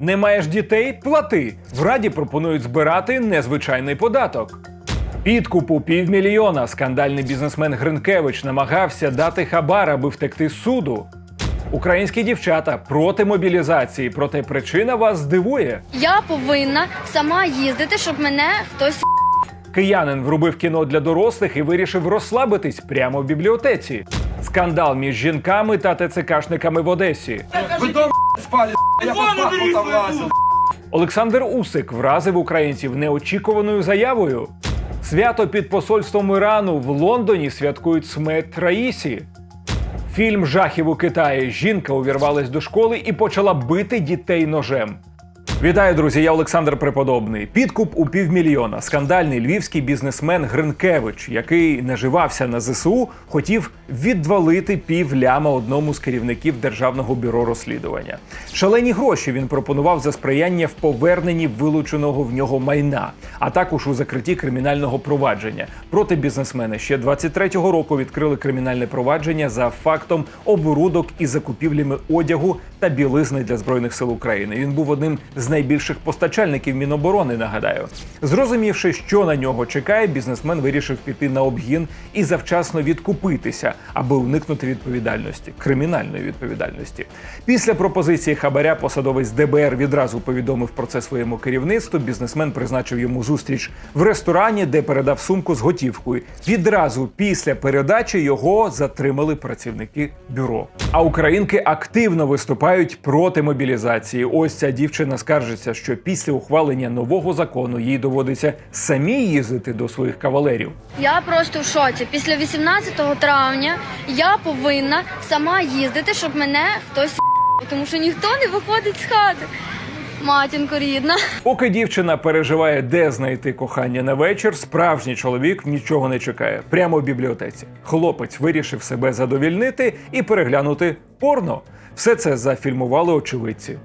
Не маєш дітей? Плати. В раді пропонують збирати незвичайний податок. Підкупу півмільйона скандальний бізнесмен Гринкевич намагався дати хабар, аби втекти з суду. Українські дівчата проти мобілізації, проте причина вас здивує. Я повинна сама їздити, щоб мене хтось Киянин врубив кіно для дорослих і вирішив розслабитись прямо в бібліотеці. Скандал між жінками та ТЦКшниками в Одесі. Вы спали, я по паху там лазив. Олександр Усик вразив українців неочікуваною заявою. Свято під посольством Ірану в Лондоні святкують смерть Раїсі. Фільм жахів у Китаї. Жінка увірвалась до школи і почала бити дітей ножем. Вітаю, друзі! Я Олександр Преподобний. Підкуп у півмільйона. Скандальний львівський бізнесмен Гринкевич, який наживався на ЗСУ, хотів відвалити пів ляма одному з керівників державного бюро розслідування. Шалені гроші він пропонував за сприяння в поверненні вилученого в нього майна, а також у закритті кримінального провадження. Проти бізнесмена ще 23-го року відкрили кримінальне провадження за фактом оборудок і закупівлями одягу та білизни для збройних сил України. Він був одним з найбільших постачальників Міноборони. Нагадаю, зрозумівши, що на нього чекає, бізнесмен вирішив піти на обгін і завчасно відкупитися, аби уникнути відповідальності кримінальної відповідальності. Після пропозиції хабаря посадовець ДБР відразу повідомив про це своєму керівництву. Бізнесмен призначив йому зустріч в ресторані, де передав сумку з готівкою. Відразу після передачі його затримали працівники бюро. А українки активно виступають проти мобілізації. Ось ця дівчина скаржиться, що після ухвалення нового закону їй доводиться самі їздити до своїх кавалерів. Я просто в шоці. Після 18 травня я повинна сама їздити, щоб мене хтось тому що ніхто не виходить з хати. Матінко рідна. Поки дівчина переживає, де знайти кохання на вечір, справжній чоловік нічого не чекає. Прямо в бібліотеці. Хлопець вирішив себе задовільнити і переглянути порно. Все це зафільмували очевидці.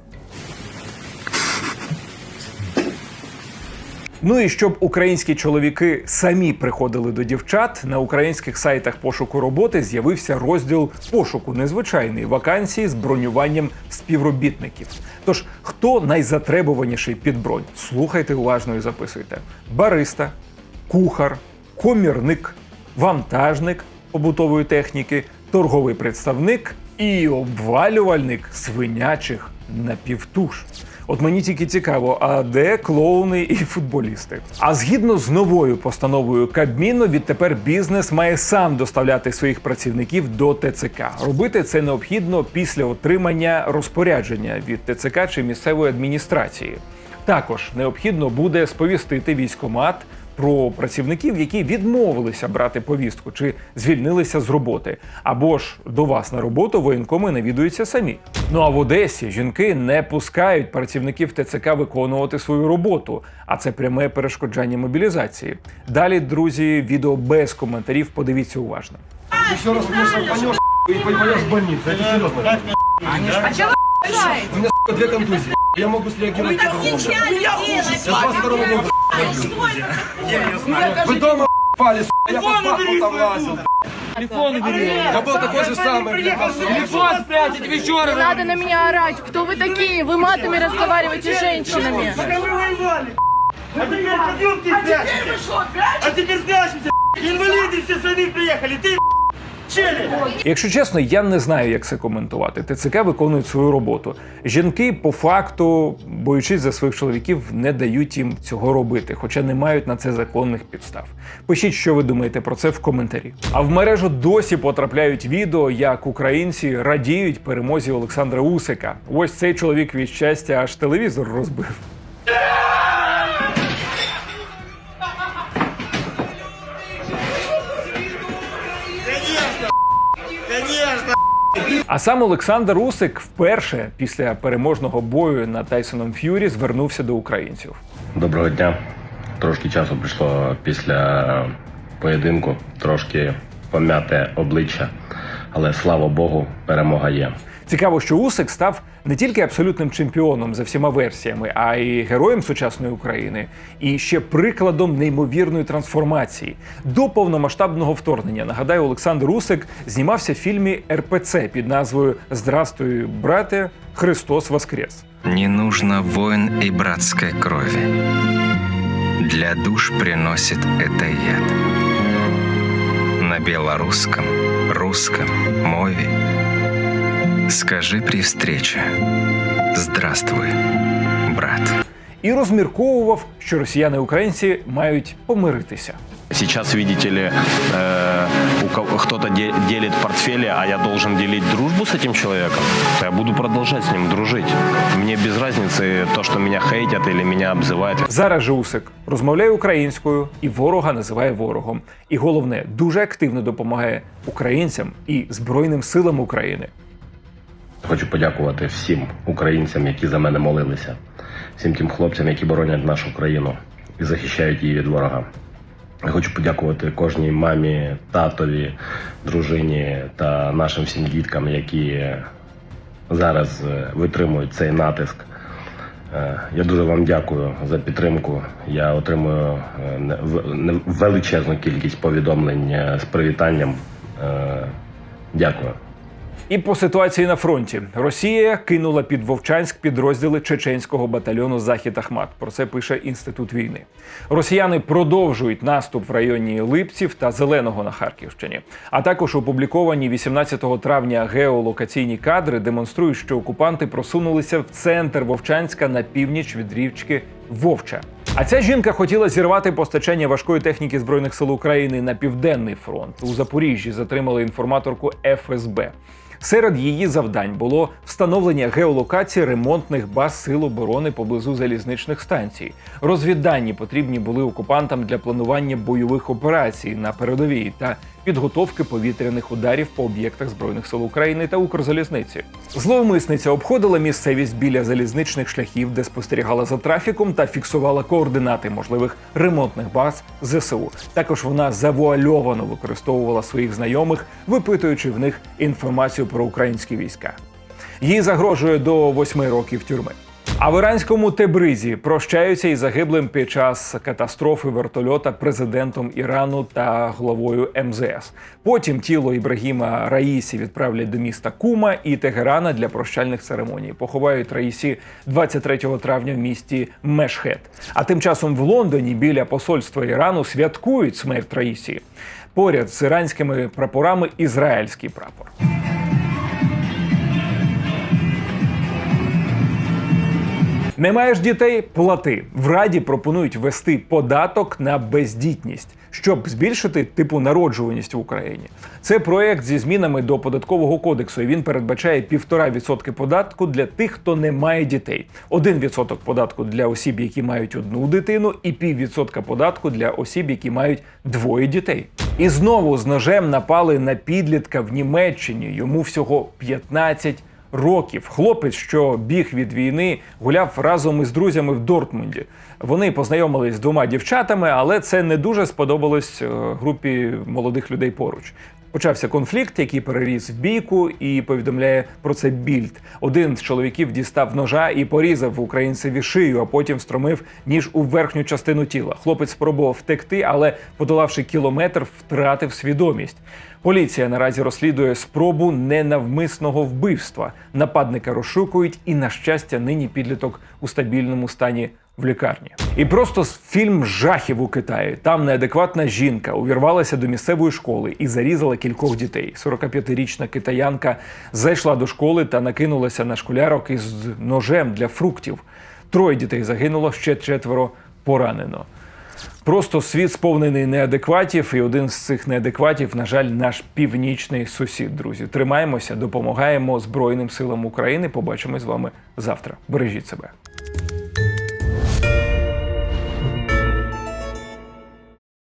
Ну і щоб українські чоловіки самі приходили до дівчат, на українських сайтах пошуку роботи з'явився розділ пошуку незвичайний вакансії з бронюванням співробітників. Тож, хто найзатребуваніший під бронь? Слухайте уважно і записуйте: бариста, кухар, комірник, вантажник побутової техніки, торговий представник і обвалювальник свинячих напівтуш. От мені тільки цікаво, а де клоуни і футболісти? А згідно з новою постановою Кабміну, відтепер бізнес має сам доставляти своїх працівників до ТЦК. Робити це необхідно після отримання розпорядження від ТЦК чи місцевої адміністрації. Також необхідно буде сповістити військомат про працівників, які відмовилися брати повістку чи звільнилися з роботи, або ж до вас на роботу воєнкоми навідуються самі. Ну а в Одесі жінки не пускають працівників ТЦК виконувати свою роботу, а це пряме перешкоджання мобілізації. Далі, друзі, відео без коментарів. Подивіться уважно. Еще раз шарпанешь и пойдешь в больницу, это серьезно. А чего У меня, сука, две контузии. Я могу среагировать по-другому. Я с 22 года Вы дома сука, я под паху там лазил. Телефон убери. Я был такой же самый, Телефон спрятать, вечером. Не надо на меня орать. Кто вы такие? Вы матами разговариваете с женщинами. А теперь подъемки прячемся! А теперь прячемся! Инвалиды все сами приехали! Ты челюсть! Якщо чесно, я не знаю, як це коментувати. ТЦК виконують свою роботу. Жінки, по факту, боючись за своїх чоловіків, не дають їм цього робити, хоча не мають на це законних підстав. Пишіть, що ви думаєте про це в коментарі. А в мережу досі потрапляють відео, як українці радіють перемозі Олександра Усика. Ось цей чоловік від щастя аж телевізор розбив. Конечно! А сам Олександр Усик вперше після переможного бою над Тайсоном Ф'юрі звернувся до українців. Доброго дня. Трошки часу прийшло після поєдинку, трошки пом'яте обличчя, але слава Богу, перемога є. Цікаво, що Усик став не тільки абсолютним чемпіоном за всіма версіями, а й героєм сучасної України, і ще прикладом неймовірної трансформації. До повномасштабного вторгнення нагадаю, Олександр Усик знімався в фільмі РПЦ під назвою Здрастуй, брате, Христос Воскрес. Не нужно войн и братской крови. Для душ приносит это яд. На белорусском, русском мове скажи при встрече «Здравствуй, брат». І розмірковував, що росіяни і українці мають помиритися. Сейчас, видите ли, э, у кого- кто-то де- делит портфели, а я должен делить дружбу с этим человеком. то Я буду продолжать с ним дружить. Мне без разницы то, что меня хейтят или меня обзывают. Зараз же Усик розмовляє українською і ворога називає ворогом. І головне, дуже активно допомагає українцям і Збройним силам України. Хочу подякувати всім українцям, які за мене молилися, всім тим хлопцям, які боронять нашу країну і захищають її від ворога. Я хочу подякувати кожній мамі, татові, дружині та нашим всім діткам, які зараз е, витримують цей натиск. Е, Я дуже вам дякую за підтримку. Я отримую е, величезну кількість повідомлень з привітанням. Дякую. І по ситуації на фронті Росія кинула під Вовчанськ підрозділи чеченського батальйону Захід Ахмат. Про це пише інститут війни. Росіяни продовжують наступ в районі Липців та Зеленого на Харківщині. А також опубліковані 18 травня геолокаційні кадри демонструють, що окупанти просунулися в центр Вовчанська на північ від річки Вовча. А ця жінка хотіла зірвати постачання важкої техніки збройних сил України на південний фронт. У Запоріжжі затримали інформаторку ФСБ. Серед її завдань було встановлення геолокації ремонтних баз сил оборони поблизу залізничних станцій. Розвіддані потрібні були окупантам для планування бойових операцій на передовій та підготовки повітряних ударів по об'єктах збройних сил України та Укрзалізниці. Зловмисниця обходила місцевість біля залізничних шляхів, де спостерігала за трафіком та фіксувала координати можливих ремонтних баз ЗСУ. Також вона завуальовано використовувала своїх знайомих, випитуючи в них інформацію про українські війська. Їй загрожує до восьми років тюрми. А в іранському Тебризі прощаються із загиблим під час катастрофи вертольота президентом Ірану та главою МЗС. Потім тіло Ібрагіма Раїсі відправлять до міста Кума і Тегерана для прощальних церемоній. Поховають Раїсі 23 травня в місті Мешхет. А тим часом в Лондоні біля посольства Ірану святкують смерть Раїсі. Поряд з іранськими прапорами ізраїльський прапор. Не маєш дітей? Плати. В Раді пропонують ввести податок на бездітність, щоб збільшити типу народжуваність в Україні. Це проект зі змінами до податкового кодексу. і Він передбачає 1,5% податку для тих, хто не має дітей, 1% податку для осіб, які мають одну дитину, і піввідсотка податку для осіб, які мають двоє дітей. І знову з ножем напали на підлітка в Німеччині. Йому всього 15 років. Хлопець, що біг від війни, гуляв разом із друзями в Дортмунді. Вони познайомились з двома дівчатами, але це не дуже сподобалось е, групі молодих людей поруч. Почався конфлікт, який переріс в бійку, і повідомляє про це більд. Один з чоловіків дістав ножа і порізав українцеві шию, а потім встромив ніж у верхню частину тіла. Хлопець спробував втекти, але, подолавши кілометр, втратив свідомість. Поліція наразі розслідує спробу ненавмисного вбивства. Нападника розшукують, і, на щастя, нині підліток у стабільному стані в лікарні. І просто фільм жахів у Китаї. Там неадекватна жінка увірвалася до місцевої школи і зарізала кількох дітей. 45-річна китаянка зайшла до школи та накинулася на школярок із ножем для фруктів. Троє дітей загинуло, ще четверо поранено. Просто світ сповнений неадекватів, і один з цих неадекватів, на жаль, наш північний сусід. Друзі, тримаємося, допомагаємо Збройним силам України. Побачимось з вами завтра. Бережіть себе.